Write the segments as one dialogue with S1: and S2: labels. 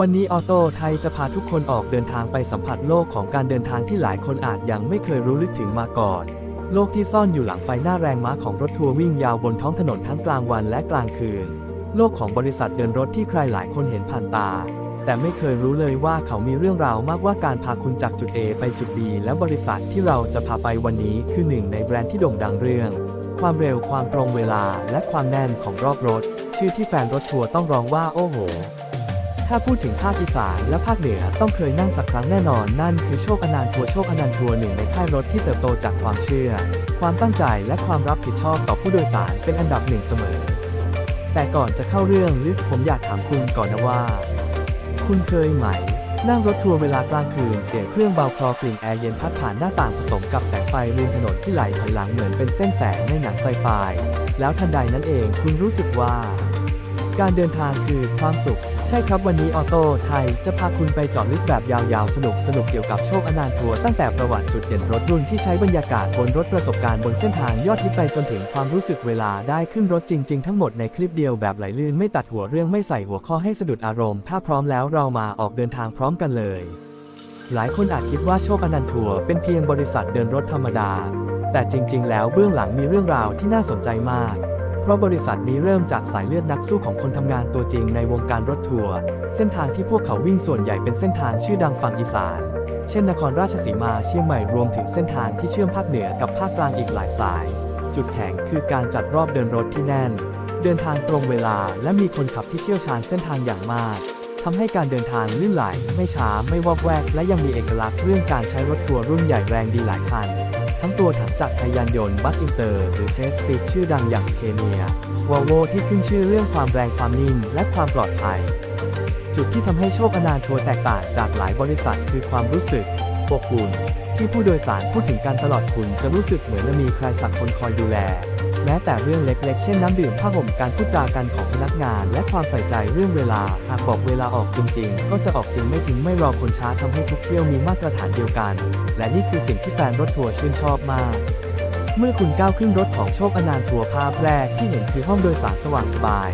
S1: วันนี้ออโต้ไทยจะพาทุกคนออกเดินทางไปสัมผัสโลกของการเดินทางที่หลายคนอาจยังไม่เคยรู้ลึกถึงมาก่อน โลกที่ซ่อนอยู่หลังไฟหน้าแรงม้าของรถทัวร์วิ่งยาวบนท้องถนนทั้งกลางวันและกลางคืน โลกของบริษัทเดินรถที่ใครหลายคนเห็นผ่านตา แต่ไม่เคยรู้เลยว่าเขามีเรื่องราวมากกว่าการพาคุณจากจุด A ไปจุด B และบริษัทที่เราจะพาไปวันนี้คือหนึ่งในแบรนด์ที่โด่งดังเรื่อง ความเร็วความตรงเวลาและความแน่นของรอบรถ ชื่อที่แฟนรถทัวร์ต้องร้องว่าโอ้โห ถ้าพูดถึงภาคอีสานและภาคเหนือต้องเคยนั่งสักครั้งแน่นอน นั่นคือโชคอนันต์ทัวร์โชคอนันต์ทัวร์หนึ่งในค่ายรถที่เติบโตจากความเชื่อ ความตั้งใจและความรับผิดชอบต่อผู้โดยสารเป็นอันดับหนึ่งเสมอ แต่ก่อนจะเข้าเรื่องลึกผมอยากถามคุณก่อนนะว่า คุณเคยไหม นั่งรถทัวร์เวลากลางคืนเสียงเครื่องเบาคลอกลิ่นแอร์เย็นพัดผ่านหน้าต่างผสมกับแสงไฟริมถนนที่ไหลถอยหลังเหมือนเป็นเส้นแสงในหนังไซไฟแล้วทันใดนั้นเองคุณรู้สึกว่า การเดินทางคือความสุข ช่ครับวันนี้ออโต้ไทยจะพาคุณไปเจาะลึกแบบยาวๆ สนุกสนุกเกี่ยวกับโชคอนันต์ทัวร์ตั้งแต่ประวัติจุดเด่นรถรุ่นที่ใช้บรรยากาศบนรถประสบการณ์บนเส้นทางยอดฮิตไปจนถึงความรู้สึกเวลาได้ขึ้นรถจริง ๆ ทั้งหมดในคลิปเดียวแบบไหลลื่นไม่ตัดหัวเรื่องไม่ใส่หัวข้อให้สะดุดอารมณ์ ถ้าพร้อมแล้วเรามาออกเดินทางพร้อมกันเลย หลายคนอาจคิดว่าโชคอนันต์ทัวร์เป็นเพียงบริษัทเดินรถธรรมดา แต่จริง ๆ แล้วเบื้องหลังมีเรื่องราวที่น่าสนใจมาก เพราะบริษัทนี้เริ่มจากสายเลือดนักสู้ของคนทำงานตัวจริงในวงการรถทัวร์เส้นทางที่พวกเขาวิ่งส่วนใหญ่เป็นเส้นทางชื่อดังฝั่งอีสาน เช่นนครราชสีมาเชียงใหม่รวมถึงเส้นทางที่เชื่อมภาคเหนือกับภาคกลางอีกหลายสาย จุดแข็งคือการจัดรอบเดินรถที่แน่น เดินทางตรงเวลาและมีคนขับที่เชี่ยวชาญเส้นทางอย่างมากทำให้การเดินทางลื่นไหล ไม่ช้าไม่วอกแวก และยังมีเอกลักษณ์เรื่องการใช้รถทัวร์รุ่นใหญ่แรงดีหลายคัน ทั้งตัวถังจักรยานยนต์บัสอินเตอร์ หรือเชสซีสชื่อดังอย่างสเคเนียวอลโวที่ขึ้นชื่อเรื่องความแรงความนิ่มและความปลอดภัย จุดที่ทำให้โชคอนานต์ทัวแตกต่างจากหลายบริษัทคือความรู้สึกอบอุ่นที่ผู้โดยสารพูดถึงการตลอดคุณจะรู้สึกเหมือนมีใครสักคนคอยดูแล แม้แต่เรื่องเล็กๆ เช่นน้ำดื่มผ้าห่มการพูดจากันของพนักงาน และความใส่ใจเรื่องเวลา หากบอกเวลาออกจริงๆ ก็จะออกจริงไม่ทิ้งไม่รอคนช้าทำให้ทุกเที่ยวมีมาตรฐานเดียวกัน และนี่คือสิ่งที่แฟนรถทัวร์ชื่นชอบมากเมื่อคุณก้าวขึ้นรถของโชคอนันต์ทัวร์ภาพแรกที่เห็นคือห้องโดยสารสว่างสบาย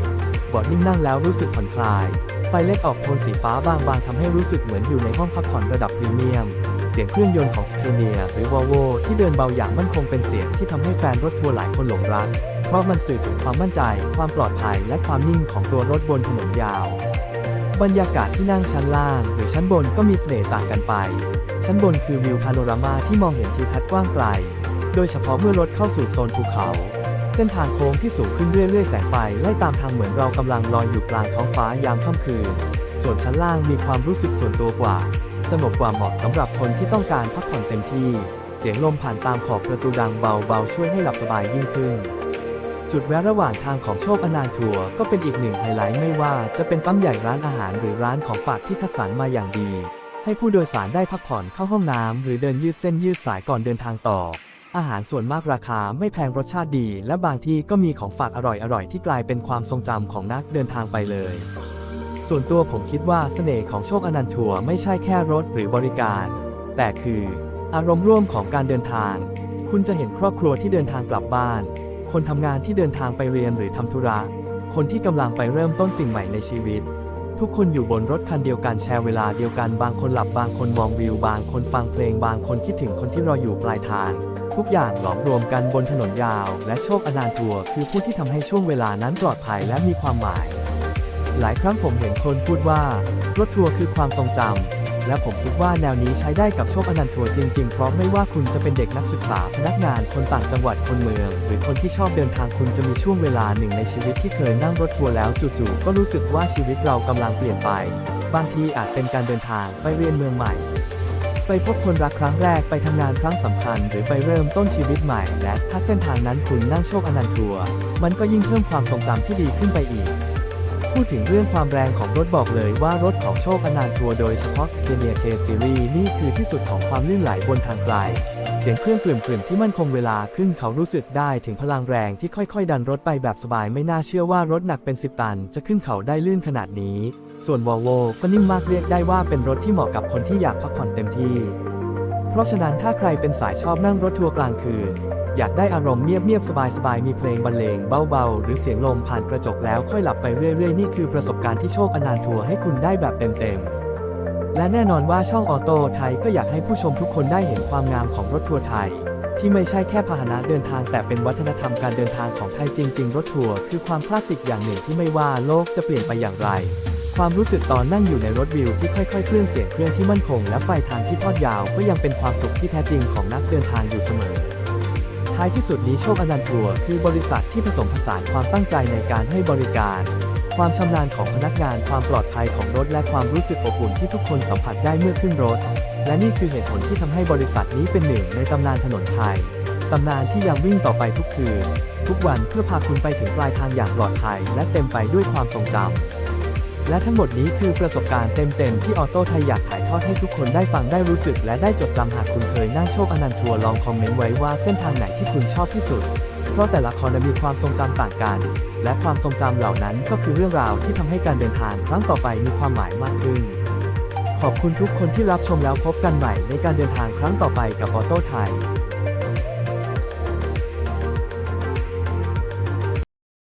S1: เบาะนิ่มนั่งแล้วรู้สึกผ่อนคลาย ไฟเล็กออกโทนสีฟ้าบางๆทำให้รู้สึกเหมือนอยู่ในห้องพักผ่อนระดับพรีเมียม เสียงเครื่องยนต์ของสเ a เนียหรือวอลโวที่เดินเบาอย่างมั่นคงเป็นเสียงที่ทำให้แฟนรถทัวร์หลายคนหลงรัก เพราะมันสื่อถึงความมั่นใจ ความปลอดภัย และความนิ่งของตัวรถบนถนนยาว บรรยากาศที่นั่งชั้นล่าง หรือชั้นบนก็มีเสน่ห์ต่างกันไป ชั้นบนคือวิวพาโนรามาที่มองเห็นทิวทัศน์กว้างไกล โดยเฉพาะเมื่อรถเข้าสู่โซนภูเขาเส้นทางโค้งที่สูงขึ้นเรื่อยๆ แสงไฟไล่ตามทางเหมือนเรากำลังลอยอยู่กลางท้องฟ้ายามค่ำคืน ส่วนชั้นล่างมีความรู้สึกส่วนตัวกว่า สงบกว่าเหมาะสำหรับคนที่ต้องการพักผ่อนเต็มที่ เสียงลมผ่านตามขอบประตูดังเบาๆ ช่วยให้หลับสบายยิ่งขึ้น จุดแวะระหว่างทางของโชคอนันต์ทัวร์ก็เป็นอีกหนึ่งไฮไลท์ไม่ว่าจะเป็นปั๊มใหญ่ร้านอาหารหรือร้านของฝากที่คัดสรรมาอย่างดี ให้ผู้โดยสารได้พักผ่อนเข้าห้องน้ำหรือเดินยืดเส้นยืดสายก่อนเดินทางต่อ อาหารส่วนมากราคาไม่แพงรสชาติดี และบางที่ก็มีของฝากอร่อยๆที่กลายเป็นความทรงจำของนักเดินทางไปเลย ส่วนตัวผมคิดว่าเสน่ห์ของโชคอนันต์ทัวร์ไม่ใช่แค่รถหรือบริการ แต่คืออารมณ์ร่วมของการเดินทาง คุณจะเห็นครอบครัวที่เดินทางกลับบ้าน คนทำงานที่เดินทางไปเรียนหรือทำธุระ คนที่กำลังไปเริ่มต้นสิ่งใหม่ในชีวิต ทุกคนอยู่บนรถคันเดียวกันแชร์เวลาเดียวกันบางคนหลับบางคนมองวิว บางคนฟังเพลงบางคนคิดถึงคนที่รออยู่ปลายทาง ทุกอย่างหลอมรวมกันบนถนนยาว และโชคอนันต์ทัวร์คือผู้ที่ทำให้ช่วงเวลานั้นปลอดภัยและมีความหมาย หลายครั้งผมเห็นคนพูดว่ารถทัวร์คือความทรงจำ และผมคิดว่าแนวนี้ใช้ได้กับโชคอนันต์ทัวร์จริงๆ เพราะไม่ว่าคุณจะเป็นเด็กนักศึกษา พนักงาน คนต่างจังหวัด คนเมือง หรือคนที่ชอบเดินทางคุณจะมีช่วงเวลาหนึ่งในชีวิตที่เคยนั่งรถทัวร์แล้วจู่ๆ ก็รู้สึกว่าชีวิตเรากำลังเปลี่ยนไป บางทีอาจเป็นการเดินทางไปเรียนเมืองใหม่ไปพบคนรักครั้งแรกไปทำงานครั้งสำคัญ หรือไปเริ่มต้นชีวิตใหม่ และถ้าเส้นทางนั้นคุณนั่งโชคอนันต์ทัวร์มันก็ยิ่งเพิ่มความทรงจำที่ดีขึ้นไปอีก พูดถึงเรื่องความแรงของรถบอกเลยว่ารถของโชคอนันต์ทัวร์โดยเฉพาะ Scania K Series นี่คือที่สุดของความลื่นไหลบนทางไกล เสียงเครื่องกลิ่มๆที่มั่นคงเวลาขึ้นเขารู้สึกได้ถึงพลังแรงที่ค่อยๆ ดันรถไปแบบสบายไม่น่าเชื่อว่ารถหนักเป็น 10 ตัน จะขึ้นเขาได้ลื่นขนาดนี้ ส่วน Volvo ก็นิ่มมากเรียกได้ว่าเป็นรถที่เหมาะกับคนที่อยากพักผ่อนเต็มที่ เพราะฉะนั้นถ้าใครเป็นสายชอบนั่งรถทัวร์กลางคืน อยากได้อารมณ์เงียบๆ สบายๆ มีเพลงบรรเลงเบาๆ หรือเสียงลมผ่านกระจกแล้วค่อยหลับไปเรื่อยๆ นี่คือประสบการณ์ที่โชคอนันต์ทัวร์ให้คุณได้แบบเต็มๆ และแน่นอนว่าช่องออโต้ไทยก็อยากให้ผู้ชมทุกคนได้เห็นความงามของรถทัวร์ไทย ที่ไม่ใช่แค่พาหนะเดินทางแต่เป็นวัฒนธรรมการเดินทางของไทยจริง ๆ รถทัวร์คือความคลาสสิกอย่างหนึ่งที่ไม่ว่าโลกจะเปลี่ยนไปอย่างไร ความรู้สึกตอนนั่งอยู่ในรถวิวที่ค่อยๆเคลื่อนเสียงเครื่องที่มั่นคงและไฟทางที่ทอดยาวก็ยังเป็นความสุขที่แท้จริงของนักเดินทางอยู่เสมอ ท้ายที่สุดนี้โชคอนันต์ทัวร์คือบริษัทที่ผสมผสานความตั้งใจในการให้บริการ ความชำนาญของพนักงานความปลอดภัยของรถและความรู้สึกอบอุ่นที่ทุกคนสัมผัสได้เมื่อขึ้นรถ และนี่คือเหตุผลที่ทำให้บริษัทนี้เป็นหนึ่งในตำนานถนนไทยตำนานที่ยังวิ่งต่อไปทุกคืนทุกวันเพื่อพาคุณไปถึงปลายทางอย่างปลอดภัยและเต็มไปด้วยความทรงจำ และทั้งหมดนี้คือประสบการณ์เต็มๆที่ออโต้ไทยอยากถ่ายทอดให้ทุกคนได้ฟังได้รู้สึก และได้จดจำหากคุณเคยนั่งโชคอนันต์ทัวร์ลองคอมเมนต์ไว้ว่าเส้นทางไหนที่คุณชอบที่สุด เพราะแต่ละคนมีความทรงจำต่างกัน และความทรงจำเหล่านั้นก็คือเรื่องราวที่ทำให้การเดินทางครั้งต่อไปมีความหมายมากขึ้น ขอบคุณทุกคนที่รับชมแล้วพบกันใหม่ในการเดินทางครั้งต่อไปกับออโต้ไทย